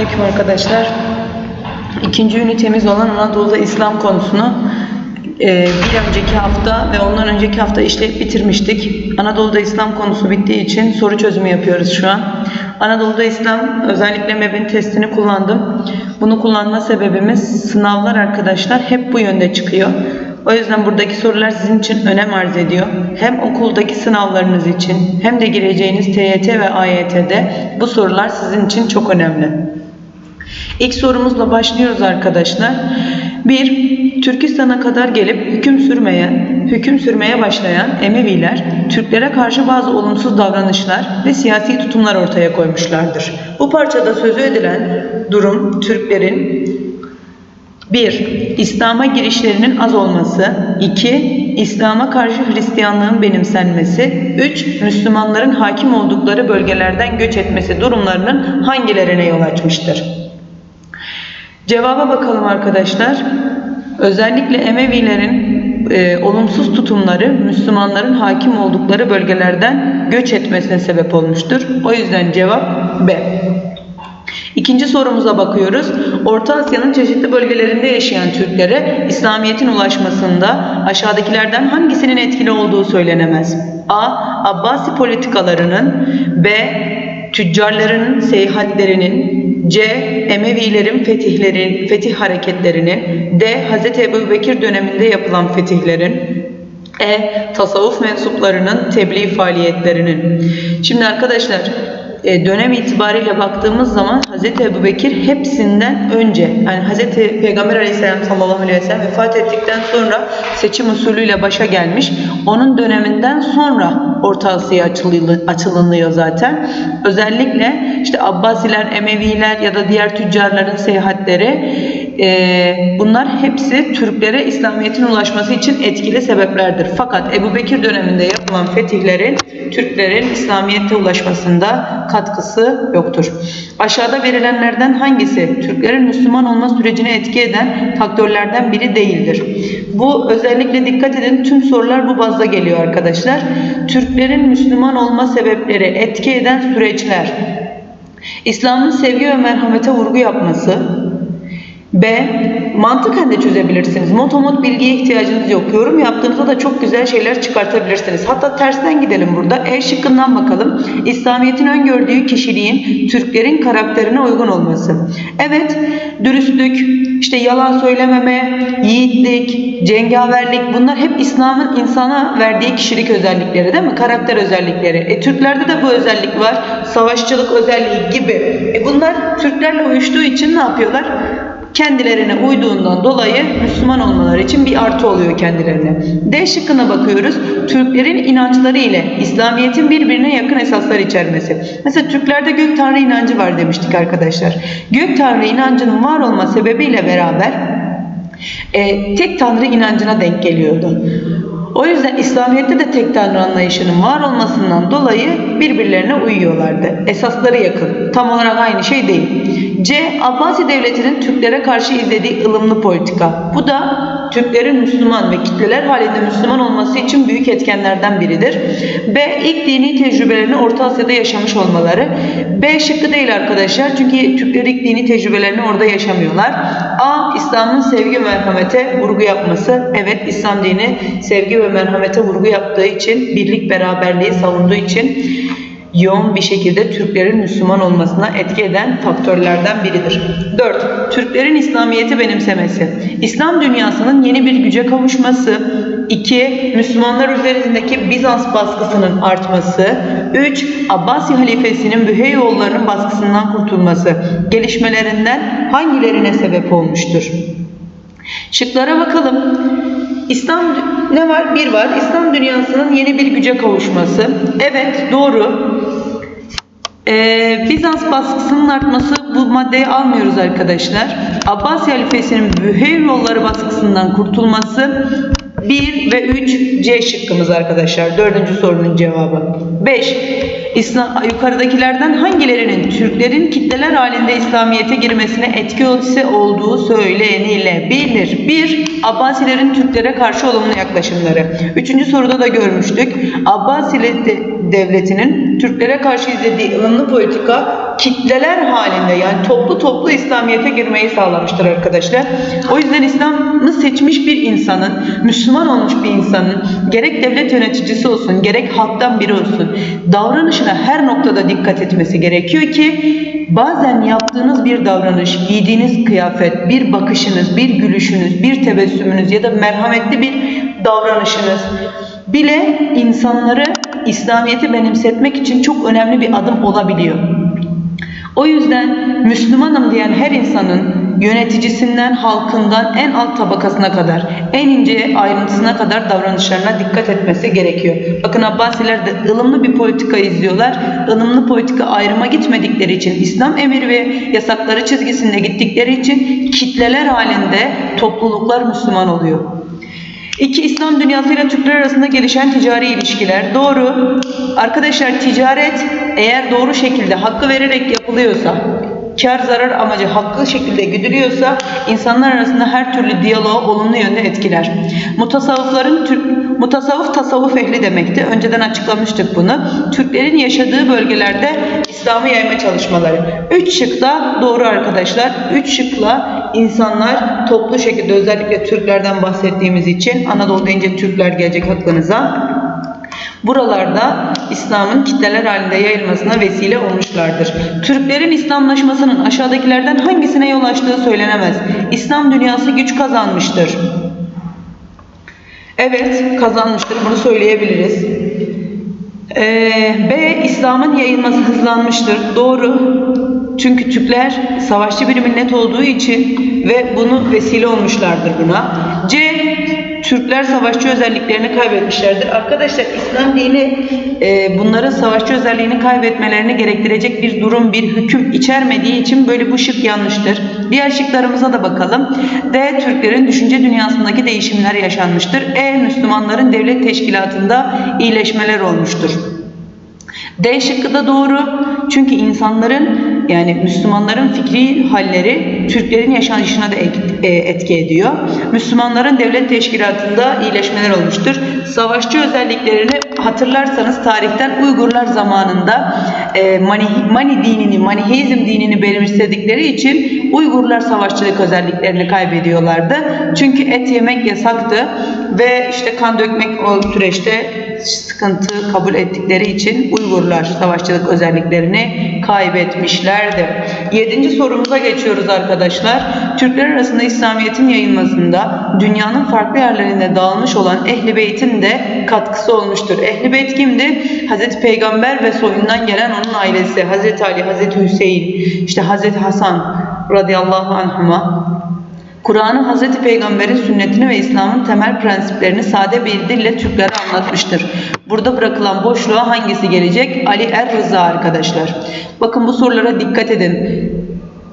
Selamünaleyküm arkadaşlar. İkinci ünitemiz olan Anadolu'da İslam konusunu e, bir önceki hafta ve ondan önceki hafta işleyip bitirmiştik. Anadolu'da İslam konusu bittiği için soru çözümü yapıyoruz şu an. Anadolu'da İslam özellikle MEB'in testini kullandım. Bunu kullanma sebebimiz sınavlar arkadaşlar hep bu yönde çıkıyor. O yüzden buradaki sorular sizin için önem arz ediyor. Hem okuldaki sınavlarınız için hem de gireceğiniz TYT ve AYT'de bu sorular sizin için çok önemli. İlk sorumuzla başlıyoruz arkadaşlar. Bir, Türkistan'a kadar gelip hüküm sürmeye, hüküm sürmeye başlayan Emeviler, Türklere karşı bazı olumsuz davranışlar ve siyasi tutumlar ortaya koymuşlardır. Bu parçada sözü edilen durum Türklerin 1. İslam'a girişlerinin az olması 2. İslam'a karşı Hristiyanlığın benimsenmesi 3. Müslümanların hakim oldukları bölgelerden göç etmesi durumlarının hangilerine yol açmıştır? Cevaba bakalım arkadaşlar. Özellikle Emevilerin e, olumsuz tutumları Müslümanların hakim oldukları bölgelerden göç etmesine sebep olmuştur. O yüzden cevap B. İkinci sorumuza bakıyoruz. Orta Asya'nın çeşitli bölgelerinde yaşayan Türklere İslamiyet'in ulaşmasında aşağıdakilerden hangisinin etkili olduğu söylenemez. A. Abbasi politikalarının B. Tüccarların seyahatlerinin C. Emevilerin fetihlerin, fetih hareketlerinin D. Hz. Ebu Bekir döneminde yapılan fetihlerin E. Tasavvuf mensuplarının tebliğ faaliyetlerinin. Şimdi arkadaşlar dönem itibariyle baktığımız zaman Hz. Ebu Bekir hepsinden önce yani Hz. Peygamber Aleyhisselam sallallahu aleyhi ve sellem vefat ettikten sonra seçim usulüyle başa gelmiş. Onun döneminden sonra Orta Asya açılınıyor zaten. Özellikle işte Abbasiler, Emeviler ya da diğer tüccarların seyahatleri e, bunlar hepsi Türklere İslamiyet'in ulaşması için etkili sebeplerdir. Fakat Ebu Bekir döneminde yapılan fetihlerin Türklerin İslamiyet'e ulaşmasında katkısı yoktur. Aşağıda verilenlerden hangisi Türklerin Müslüman olma sürecine etki eden faktörlerden biri değildir? Bu özellikle dikkat edin tüm sorular bu bazda geliyor arkadaşlar. Türklerin Müslüman olma sebepleri, etki eden süreçler. İslam'ın sevgi ve merhamete vurgu yapması, B. Mantıken de çözebilirsiniz. Motomot bilgiye ihtiyacınız yok. Yorum yaptığınızda da çok güzel şeyler çıkartabilirsiniz. Hatta tersten gidelim burada. E şıkkından bakalım. İslamiyet'in öngördüğü kişiliğin Türklerin karakterine uygun olması. Evet, dürüstlük, işte yalan söylememe, yiğitlik, cengaverlik bunlar hep İslam'ın insana verdiği kişilik özellikleri değil mi? Karakter özellikleri. E Türklerde de bu özellik var. Savaşçılık özelliği gibi. E bunlar Türklerle uyuştuğu için ne yapıyorlar? Kendilerine uyduğundan dolayı Müslüman olmaları için bir artı oluyor kendilerine. D şıkkına bakıyoruz. Türklerin inançları ile İslamiyet'in birbirine yakın esaslar içermesi. Mesela Türklerde gök tanrı inancı var demiştik arkadaşlar. Gök tanrı inancının var olma sebebiyle beraber e, tek tanrı inancına denk geliyordu. O yüzden İslamiyet'te de tek tanrı anlayışının var olmasından dolayı birbirlerine uyuyorlardı. Esasları yakın. Tam olarak aynı şey değil. C. Abbasi Devleti'nin Türklere karşı izlediği ılımlı politika. Bu da Türklerin Müslüman ve kitleler halinde Müslüman olması için büyük etkenlerden biridir. B. İlk dini tecrübelerini Orta Asya'da yaşamış olmaları. B şıkkı değil arkadaşlar. Çünkü Türkler ilk dini tecrübelerini orada yaşamıyorlar. A. İslam'ın sevgi ve merhamete vurgu yapması. Evet İslam dini sevgi ve merhamete vurgu yaptığı için, birlik beraberliği savunduğu için yoğun bir şekilde Türklerin Müslüman olmasına etki eden faktörlerden biridir. 4. Türklerin İslamiyet'i benimsemesi. İslam dünyasının yeni bir güce kavuşması. 2. Müslümanlar üzerindeki Bizans baskısının artması. 3. Abbasi halifesinin Büheyyoğullarının baskısından kurtulması. Gelişmelerinden hangilerine sebep olmuştur? Şıklara bakalım. İslam ne var? Bir var. İslam dünyasının yeni bir güce kavuşması. Evet, doğru. Ee, Bizans baskısının artması bu maddeyi almıyoruz arkadaşlar. Abbasi halifesinin Büheyroğulları baskısından kurtulması 1 ve 3 C şıkkımız arkadaşlar. Dördüncü sorunun cevabı. 5. İslam, yukarıdakilerden hangilerinin Türklerin kitleler halinde İslamiyet'e girmesine etkisi olduğu söylenilebilir? 1. Abbasilerin Türklere karşı olumlu yaklaşımları. Üçüncü soruda da görmüştük. Abbasili devletinin Türklere karşı izlediği ılımlı politika kitleler halinde yani toplu toplu İslamiyet'e girmeyi sağlamıştır arkadaşlar. O yüzden İslam'ı seçmiş bir insanın, Müslüman olmuş bir insanın gerek devlet yöneticisi olsun gerek halktan biri olsun davranışına her noktada dikkat etmesi gerekiyor ki bazen yaptığınız bir davranış, giydiğiniz kıyafet, bir bakışınız, bir gülüşünüz, bir tebessümünüz ya da merhametli bir davranışınız bile insanları İslamiyet'i benimsetmek için çok önemli bir adım olabiliyor. O yüzden Müslümanım diyen her insanın yöneticisinden, halkından en alt tabakasına kadar, en ince ayrıntısına kadar davranışlarına dikkat etmesi gerekiyor. Bakın Abbasiler de ılımlı bir politika izliyorlar. ılımlı politika ayrıma gitmedikleri için, İslam emir ve yasakları çizgisinde gittikleri için kitleler halinde topluluklar Müslüman oluyor. İki İslam dünyasıyla Türkler arasında gelişen ticari ilişkiler. Doğru. Arkadaşlar ticaret eğer doğru şekilde hakkı vererek yapılıyorsa, kar zarar amacı haklı şekilde güdülüyorsa insanlar arasında her türlü diyaloğu olumlu yönde etkiler. Mutasavvıfların Türk mutasavvıf tasavvuf ehli demekti. Önceden açıklamıştık bunu. Türklerin yaşadığı bölgelerde İslam'ı yayma çalışmaları. Üç şıkla doğru arkadaşlar. Üç şıkla insanlar toplu şekilde özellikle Türklerden bahsettiğimiz için Anadolu deyince Türkler gelecek aklınıza. Buralarda İslam'ın kitleler halinde yayılmasına vesile olmuşlardır. Türklerin İslamlaşmasının aşağıdakilerden hangisine yol açtığı söylenemez. İslam dünyası güç kazanmıştır. Evet kazanmıştır bunu söyleyebiliriz. Ee, B. İslam'ın yayılması hızlanmıştır. Doğru. Çünkü Türkler savaşçı bir millet olduğu için ve bunu vesile olmuşlardır buna. C. Türkler savaşçı özelliklerini kaybetmişlerdir. Arkadaşlar İslam dini e, bunların savaşçı özelliğini kaybetmelerini gerektirecek bir durum, bir hüküm içermediği için böyle bu şık yanlıştır. Diğer şıklarımıza da bakalım. D. Türklerin düşünce dünyasındaki değişimler yaşanmıştır. E. Müslümanların devlet teşkilatında iyileşmeler olmuştur. D şıkkı da doğru. Çünkü insanların yani Müslümanların fikri halleri Türklerin yaşanışına da e, etki ediyor. Müslümanların devlet teşkilatında iyileşmeler olmuştur. Savaşçı özelliklerini hatırlarsanız tarihten Uygurlar zamanında e, Mani, Mani dinini, Maniheizm dinini benimsedikleri için Uygurlar savaşçılık özelliklerini kaybediyorlardı. Çünkü et yemek yasaktı ve işte kan dökmek o süreçte sıkıntı kabul ettikleri için Uygurlar savaşçılık özelliklerini kaybetmişlerdi. Yedinci sorumuza geçiyoruz arkadaşlar. Türkler arasında İslamiyet'in yayılmasında dünyanın farklı yerlerinde dağılmış olan Ehli Beyt'in de katkısı olmuştur. Ehli Beyt kimdi? Hazreti Peygamber ve soyundan gelen onun ailesi. Hazreti Ali, Hazreti Hüseyin, işte Hazreti Hasan radıyallahu anhuma Kur'an'ı Hz. Peygamber'in sünnetini ve İslam'ın temel prensiplerini sade bir dille Türklere anlatmıştır. Burada bırakılan boşluğa hangisi gelecek? Ali Er Rıza arkadaşlar. Bakın bu sorulara dikkat edin.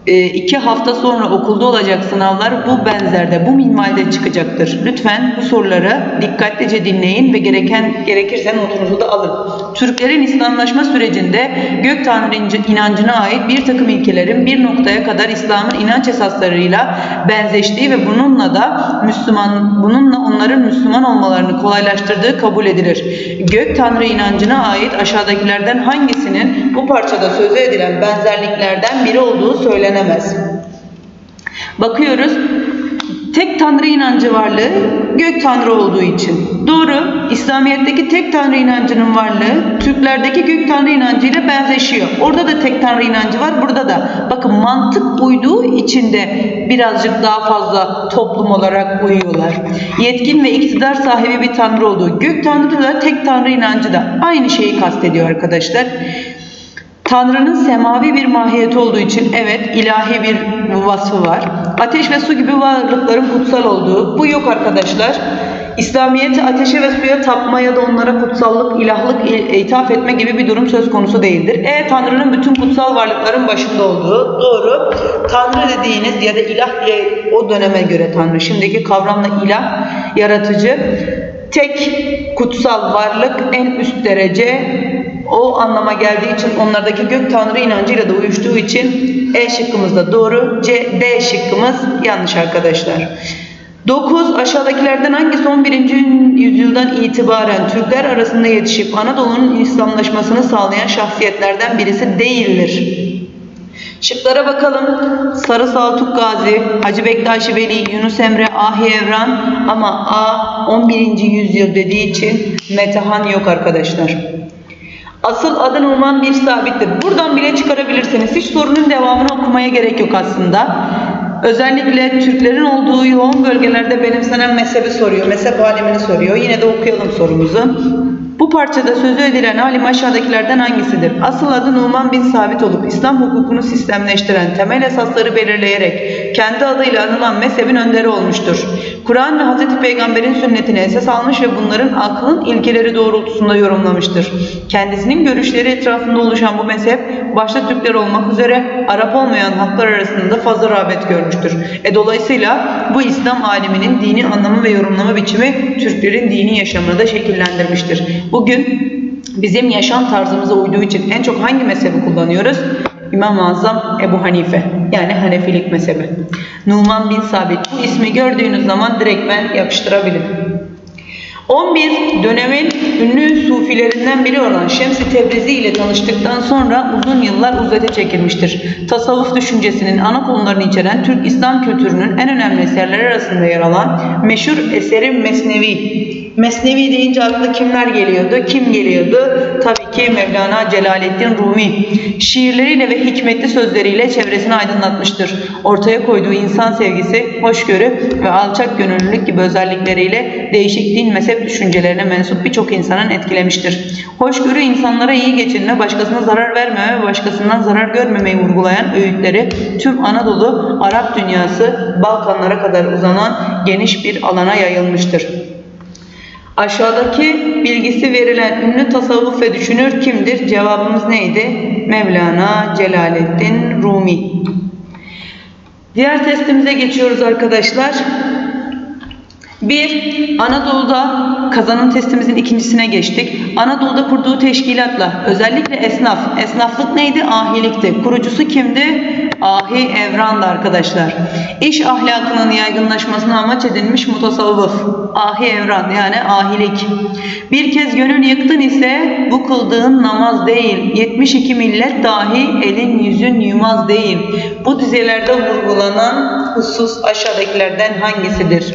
E, iki hafta sonra okulda olacak sınavlar bu benzerde, bu minvalde çıkacaktır. Lütfen bu soruları dikkatlice dinleyin ve gereken gerekirse notunuzu da alın. Türklerin İslamlaşma sürecinde gök tanrı inancına ait bir takım ilkelerin bir noktaya kadar İslam'ın inanç esaslarıyla benzeştiği ve bununla da Müslüman, bununla onların Müslüman olmalarını kolaylaştırdığı kabul edilir. Gök tanrı inancına ait aşağıdakilerden hangisinin bu parçada sözü edilen benzerliklerden biri olduğu söylenemez. Bakıyoruz. Tek tanrı inancı varlığı gök tanrı olduğu için. Doğru. İslamiyet'teki tek tanrı inancının varlığı Türklerdeki gök tanrı inancıyla benzeşiyor. Orada da tek tanrı inancı var. Burada da. Bakın mantık uyduğu için de birazcık daha fazla toplum olarak uyuyorlar. Yetkin ve iktidar sahibi bir tanrı olduğu. Gök tanrı da tek tanrı inancı da aynı şeyi kastediyor arkadaşlar. Tanrı'nın semavi bir mahiyeti olduğu için evet ilahi bir vasfı var. Ateş ve su gibi varlıkların kutsal olduğu. Bu yok arkadaşlar. İslamiyet ateşe ve suya tapma ya da onlara kutsallık, ilahlık ithaf etme gibi bir durum söz konusu değildir. E Tanrı'nın bütün kutsal varlıkların başında olduğu doğru. Tanrı dediğiniz ya da ilah diye o döneme göre Tanrı. Şimdiki kavramla ilah, yaratıcı. Tek kutsal varlık en üst derece o anlama geldiği için onlardaki gök tanrı inancıyla da uyuştuğu için E şıkkımız da doğru. C, D şıkkımız yanlış arkadaşlar. 9. Aşağıdakilerden hangisi 11. yüzyıldan itibaren Türkler arasında yetişip Anadolu'nun İslamlaşmasını sağlayan şahsiyetlerden birisi değildir? Şıklara bakalım. Sarı Saltuk Gazi, Hacı Bektaşi Veli, Yunus Emre, Ahi Evran ama A 11. yüzyıl dediği için Metehan yok arkadaşlar. Asıl adı Numan bir sabittir. Buradan bile çıkarabilirsiniz. Hiç sorunun devamını okumaya gerek yok aslında. Özellikle Türklerin olduğu yoğun bölgelerde benimsenen mezhebi soruyor. Mezhep alemini soruyor. Yine de okuyalım sorumuzu. Bu parçada sözü edilen alim aşağıdakilerden hangisidir? Asıl adı Numan bin Sabit olup İslam hukukunu sistemleştiren, temel esasları belirleyerek kendi adıyla anılan mezhebin önderi olmuştur. Kur'an ve Hz. Peygamber'in sünnetini esas almış ve bunların aklın ilkeleri doğrultusunda yorumlamıştır. Kendisinin görüşleri etrafında oluşan bu mezhep, başta Türkler olmak üzere Arap olmayan halklar arasında fazla rağbet görmüştür. E dolayısıyla bu İslam aliminin dini anlamı ve yorumlama biçimi Türklerin dini yaşamını da şekillendirmiştir. Bugün bizim yaşam tarzımıza uyduğu için en çok hangi mezhebi kullanıyoruz? İmam-ı Azam Ebu Hanife yani Hanefilik mezhebi. Numan bin Sabit bu ismi gördüğünüz zaman direkt ben yapıştırabilirim. 11 dönemin ünlü sufilerinden biri olan Şems-i Tebrizi ile tanıştıktan sonra uzun yıllar uzete çekilmiştir. Tasavvuf düşüncesinin ana konularını içeren Türk İslam kültürünün en önemli eserleri arasında yer alan meşhur eseri Mesnevi. Mesnevi deyince akla kimler geliyordu? Kim geliyordu? Tabii ki Mevlana Celaleddin Rumi. Şiirleriyle ve hikmetli sözleriyle çevresini aydınlatmıştır. Ortaya koyduğu insan sevgisi, hoşgörü ve alçak gönüllülük gibi özellikleriyle değişik din mezhep düşüncelerine mensup birçok insanın etkilemiştir. Hoşgörü insanlara iyi geçinme, başkasına zarar vermeme ve başkasından zarar görmemeyi vurgulayan öğütleri tüm Anadolu, Arap dünyası, Balkanlara kadar uzanan geniş bir alana yayılmıştır. Aşağıdaki bilgisi verilen ünlü tasavvuf ve düşünür kimdir? Cevabımız neydi? Mevlana Celaleddin Rumi. Diğer testimize geçiyoruz arkadaşlar. Bir, Anadolu'da kazanın testimizin ikincisine geçtik. Anadolu'da kurduğu teşkilatla özellikle esnaf. Esnaflık neydi? Ahilikti. Kurucusu kimdi? Ahi Evran'dı arkadaşlar. İş ahlakının yaygınlaşmasına amaç edilmiş mutasavvıf. Ahi Evran yani ahilik. Bir kez gönül yıktın ise bu kıldığın namaz değil. 72 millet dahi elin yüzün yumaz değil. Bu dizelerde vurgulanan husus aşağıdakilerden hangisidir?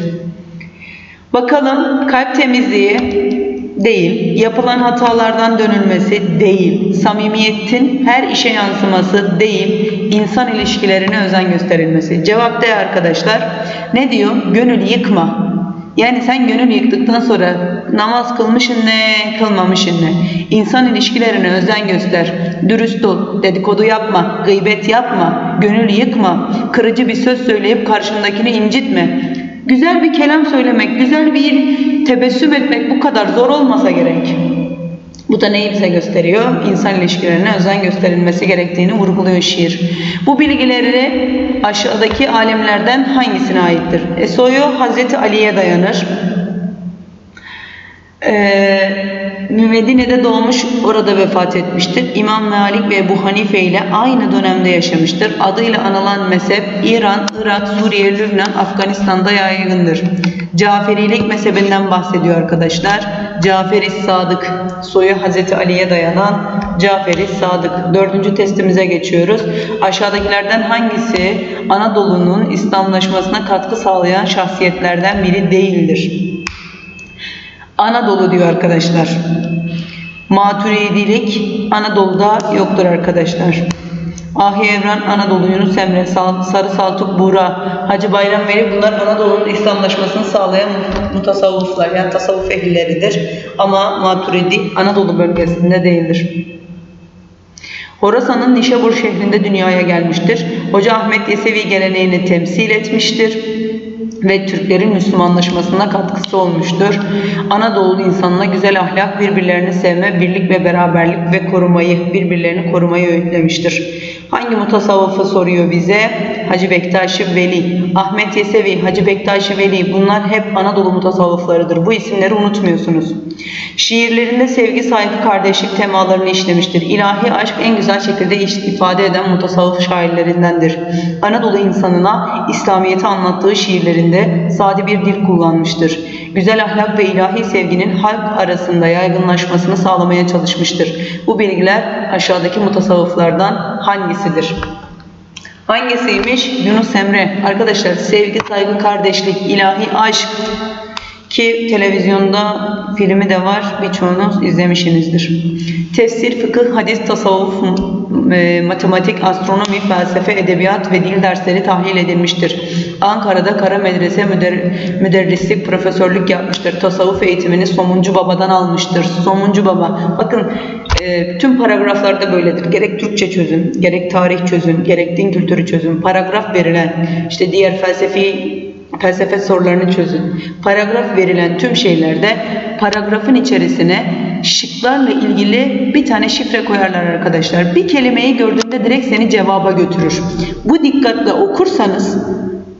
Bakalım kalp temizliği değil, yapılan hatalardan dönülmesi değil, samimiyetin her işe yansıması değil, insan ilişkilerine özen gösterilmesi. Cevap D arkadaşlar. Ne diyor? Gönül yıkma. Yani sen gönül yıktıktan sonra namaz kılmışın ne, kılmamışın ne. İnsan ilişkilerine özen göster. Dürüst ol, dedikodu yapma, gıybet yapma, gönül yıkma, kırıcı bir söz söyleyip karşındakini incitme. Güzel bir kelam söylemek, güzel bir tebessüm etmek bu kadar zor olmasa gerek. Bu da neyi bize gösteriyor? İnsan ilişkilerine özen gösterilmesi gerektiğini vurguluyor şiir. Bu bilgileri aşağıdaki alimlerden hangisine aittir? Esoyo Hazreti Ali'ye dayanır. Ee, Medine'de doğmuş, orada vefat etmiştir. İmam Malik ve Ebu Hanife ile aynı dönemde yaşamıştır. Adıyla anılan mezhep İran, Irak, Suriye, Lübnan, Afganistan'da yaygındır. Caferilik mezhebinden bahsediyor arkadaşlar. Caferi Sadık, soyu Hazreti Ali'ye dayanan Caferi Sadık. Dördüncü testimize geçiyoruz. Aşağıdakilerden hangisi Anadolu'nun İslamlaşmasına katkı sağlayan şahsiyetlerden biri değildir? Anadolu diyor arkadaşlar. Maturidilik Anadolu'da yoktur arkadaşlar. Ahi Evran Anadolu, Yunus Emre, Sarı Saltuk, Buğra, Hacı Bayram Veli bunlar Anadolu'nun İslamlaşmasını sağlayan mutasavvıflar yani tasavvuf ehlileridir. Ama Maturidi Anadolu bölgesinde değildir. Horasan'ın Nişabur şehrinde dünyaya gelmiştir. Hoca Ahmet Yesevi geleneğini temsil etmiştir ve Türklerin Müslümanlaşmasına katkısı olmuştur. Anadolu insanına güzel ahlak, birbirlerini sevme, birlik ve beraberlik ve korumayı, birbirlerini korumayı öğütlemiştir. Hangi mutasavvıfı soruyor bize? Hacı Bektaş-ı Veli, Ahmet Yesevi, Hacı Bektaş-ı Veli bunlar hep Anadolu mutasavvıflarıdır. Bu isimleri unutmuyorsunuz. Şiirlerinde sevgi, saygı, kardeşlik temalarını işlemiştir. İlahi aşk en güzel şekilde ifade eden mutasavvıf şairlerindendir. Anadolu insanına İslamiyet'i anlattığı şiirlerinde sade bir dil kullanmıştır. Güzel ahlak ve ilahi sevginin halk arasında yaygınlaşmasını sağlamaya çalışmıştır. Bu bilgiler aşağıdaki mutasavvıflardan hangisidir? Hangisiymiş? Yunus Emre. Arkadaşlar sevgi, saygı, kardeşlik, ilahi aşk ki televizyonda filmi de var. Birçoğunuz izlemişsinizdir. Tefsir, fıkıh, hadis, tasavvuf, e, matematik, astronomi, felsefe, edebiyat ve dil dersleri tahlil edilmiştir. Ankara'da Kara Medrese müder müderrislik, profesörlük yapmıştır. Tasavvuf eğitimini Somuncu Baba'dan almıştır. Somuncu Baba. Bakın e, tüm paragraflarda böyledir. Gerek Türkçe çözün, gerek tarih çözün, gerek din kültürü çözün. Paragraf verilen, işte diğer felsefi felsefe sorularını çözün. Paragraf verilen tüm şeylerde paragrafın içerisine şıklarla ilgili bir tane şifre koyarlar arkadaşlar. Bir kelimeyi gördüğünde direkt seni cevaba götürür. Bu dikkatle okursanız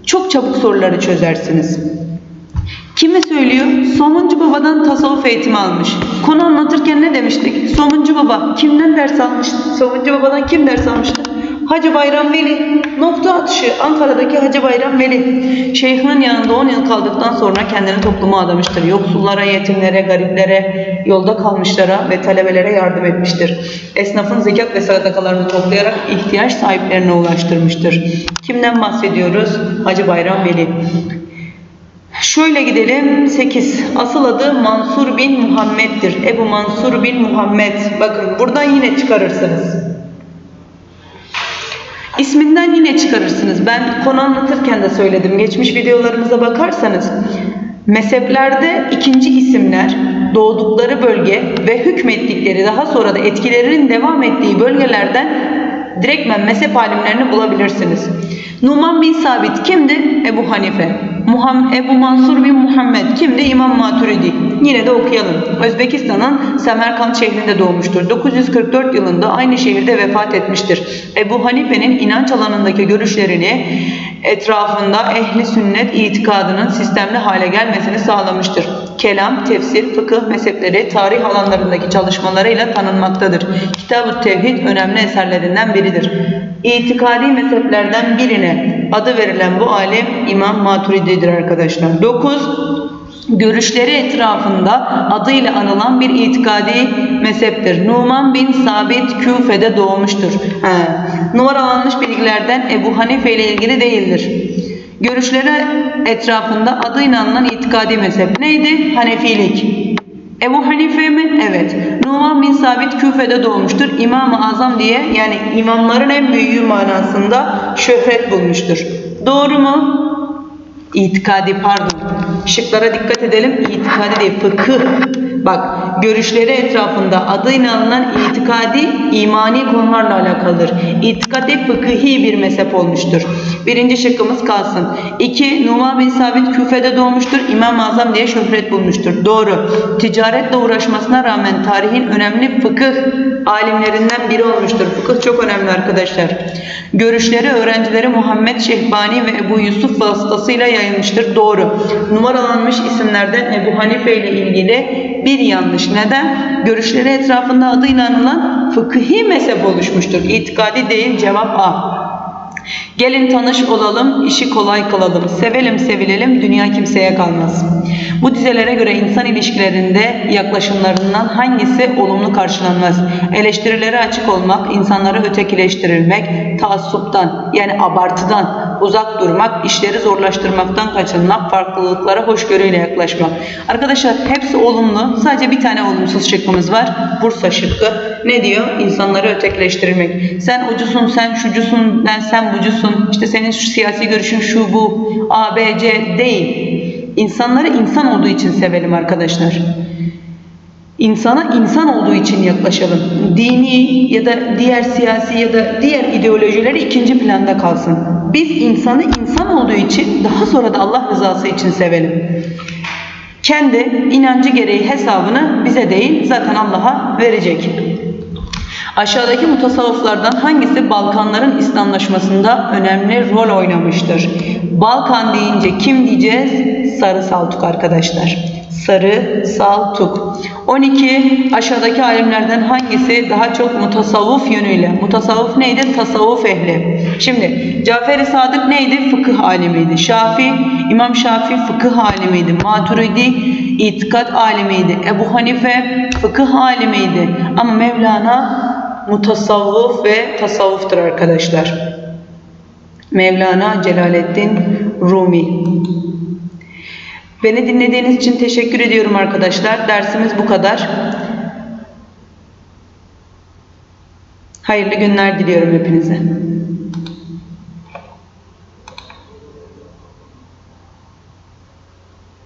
çok çabuk soruları çözersiniz. Kime söylüyor? Somuncu Baba'dan tasavvuf eğitimi almış. Konu anlatırken ne demiştik? Somuncu Baba kimden ders almıştı? Somuncu Baba'dan kim ders almıştı? Hacı Bayram Veli. Nokta atışı Ankara'daki Hacı Bayram Veli. Şeyhinin yanında 10 yıl kaldıktan sonra kendini topluma adamıştır. Yoksullara, yetimlere, gariplere, yolda kalmışlara ve talebelere yardım etmiştir. Esnafın zekat ve sadakalarını toplayarak ihtiyaç sahiplerine ulaştırmıştır. Kimden bahsediyoruz? Hacı Bayram Veli. Şöyle gidelim 8. Asıl adı Mansur bin Muhammed'dir. Ebu Mansur bin Muhammed. Bakın buradan yine çıkarırsınız. İsminden yine çıkarırsınız. Ben konu anlatırken de söyledim. Geçmiş videolarımıza bakarsanız mezheplerde ikinci isimler doğdukları bölge ve hükmettikleri daha sonra da etkilerinin devam ettiği bölgelerden direktmen mezhep alimlerini bulabilirsiniz. Numan bin Sabit kimdi? Ebu Hanife. Muham Ebu Mansur bin Muhammed kimdi? İmam Maturidi. Yine de okuyalım. Özbekistan'ın Semerkant şehrinde doğmuştur. 944 yılında aynı şehirde vefat etmiştir. Ebu Hanife'nin inanç alanındaki görüşlerini etrafında ehli sünnet itikadının sistemli hale gelmesini sağlamıştır. Kelam, tefsir, fıkıh mezhepleri, tarih alanlarındaki çalışmalarıyla tanınmaktadır. Kitab-ı Tevhid önemli eserlerinden biridir. İtikadi mezheplerden birine adı verilen bu alim İmam Maturidi'dir arkadaşlar. 9. Görüşleri etrafında adıyla anılan bir itikadi mezheptir. Numan bin Sabit Küfe'de doğmuştur. He. Numaralanmış bilgilerden Ebu Hanife ile ilgili değildir. Görüşleri etrafında adıyla anılan itikadi mezhep neydi? Hanefilik. Ebu Hanife mi? Evet. Numan bin Sabit Küfe'de doğmuştur. İmam-ı Azam diye yani imamların en büyüğü manasında şöhret bulmuştur. Doğru mu? İtikadi pardon. Şıklara dikkat edelim. İtikadi değil fıkıh. Bak görüşleri etrafında adıyla alınan itikadi imani konularla alakalıdır. İtikadi fıkıhi bir mezhep olmuştur. Birinci şıkkımız kalsın. İki, Numan bin Sabit Küfe'de doğmuştur. İmam-ı Azam diye şöhret bulmuştur. Doğru. Ticaretle uğraşmasına rağmen tarihin önemli fıkıh alimlerinden biri olmuştur. Fıkıh çok önemli arkadaşlar. Görüşleri öğrencileri Muhammed Şehbani ve Ebu Yusuf vasıtasıyla yayılmıştır. Doğru. Numaralanmış isimlerden Ebu Hanife ile ilgili bir yanlış. Neden? Görüşleri etrafında adıyla anılan fıkhi mezhep oluşmuştur. İtikadi değil cevap A. Gelin tanış olalım, işi kolay kılalım. Sevelim sevilelim, dünya kimseye kalmaz. Bu dizelere göre insan ilişkilerinde yaklaşımlarından hangisi olumlu karşılanmaz? Eleştirilere açık olmak, insanları ötekileştirilmek, taassuptan yani abartıdan uzak durmak, işleri zorlaştırmaktan kaçınmak, farklılıklara hoşgörüyle yaklaşmak. Arkadaşlar hepsi olumlu. Sadece bir tane olumsuz şıkkımız var. Bursa şıkkı. Ne diyor? İnsanları ötekileştirmek. Sen ucusun, sen şucusun, ben sen bucusun. İşte senin şu siyasi görüşün şu bu. A, B, C değil. İnsanları insan olduğu için sevelim arkadaşlar. İnsana insan olduğu için yaklaşalım. Dini ya da diğer siyasi ya da diğer ideolojileri ikinci planda kalsın. Biz insanı insan olduğu için daha sonra da Allah rızası için sevelim. Kendi inancı gereği hesabını bize değil zaten Allah'a verecek. Aşağıdaki mutasavvıflardan hangisi Balkanların İslamlaşmasında önemli rol oynamıştır? Balkan deyince kim diyeceğiz? Sarı Saltuk arkadaşlar. Sarı Saltuk. 12. Aşağıdaki alimlerden hangisi daha çok mutasavvuf yönüyle? Mutasavvuf neydi? Tasavvuf ehli. Şimdi Cafer-i Sadık neydi? Fıkıh alimiydi. Şafi, İmam Şafi fıkıh alimiydi. Maturidi itikat alimiydi. Ebu Hanife fıkıh alimiydi. Ama Mevlana mutasavvuf ve tasavvuftur arkadaşlar. Mevlana Celaleddin Rumi. Beni dinlediğiniz için teşekkür ediyorum arkadaşlar. Dersimiz bu kadar. Hayırlı günler diliyorum hepinize.